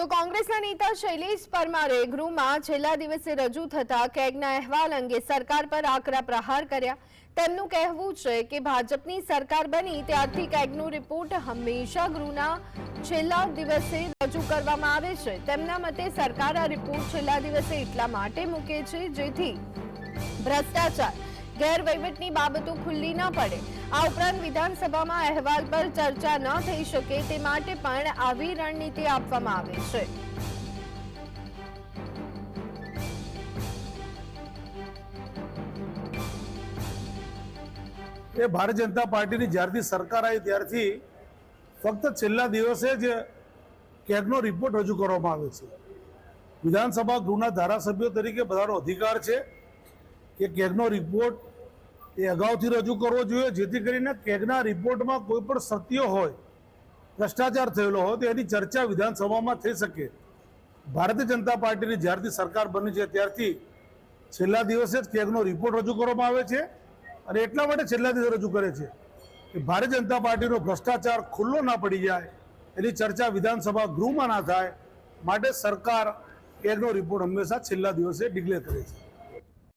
તો કોંગ્રેસના નેતા શૈલેષ પરમારે ગૃહમાં છેલ્લા દિવસે રજૂ થતા કેગના અહેવાલ અંગે સરકાર પર આકરા પ્રહાર કર્યા. તેમનું કહેવું છે કે ભાજપની સરકાર બની ત્યારથી કેગનો રિપોર્ટ હંમેશા ગૃહના છેલ્લા દિવસે રજૂ કરવામાં આવે છે. તેમના મતે સરકાર આ રિપોર્ટ છેલ્લા દિવસે એટલા માટે મૂકે છે જેથી ભ્રષ્ટાચાર ગેરવહીવટની બાબતો ખુલ્લી ન પડે. આ ઉપરાંત વિધાનસભામાં અહેવાલ પર ચર્ચા ન થઈ શકે તે માટે પણ આવી રણનીતિ આપવામાં આવે છે. એ ભારતીય જનતા પાર્ટીની જ્યારથી સરકાર આવી ત્યારથી ફક્ત છેલ્લા દિવસે જ કેગનો રિપોર્ટ રજૂ કરવામાં આવે છે. વિધાનસભા ગૃહના ધારાસભ્યો તરીકે બધાનો અધિકાર છે કે કેગનો રિપોર્ટ એ અગાઉથી રજૂ કરવો જોઈએ, જેથી કરીને કેગના રિપોર્ટમાં કોઈ પણ સત્ય હોય, ભ્રષ્ટાચાર થયેલો હોય, તો એની ચર્ચા વિધાનસભામાં થઈ શકે. ભારતીય જનતા પાર્ટીની જ્યારથી સરકાર બની છે, ત્યારથી છેલ્લા દિવસે જ કેગનો રિપોર્ટ રજૂ કરવામાં આવે છે અને એટલા માટે છેલ્લા દિવસે રજૂ કરે છે કે ભારતીય જનતા પાર્ટીનો ભ્રષ્ટાચાર ખુલ્લો ના પડી જાય, એની ચર્ચા વિધાનસભા ગૃહમાં ના થાય, માટે સરકાર કેગનો રિપોર્ટ હંમેશા છેલ્લા દિવસે ડિક્લેર કરે છે.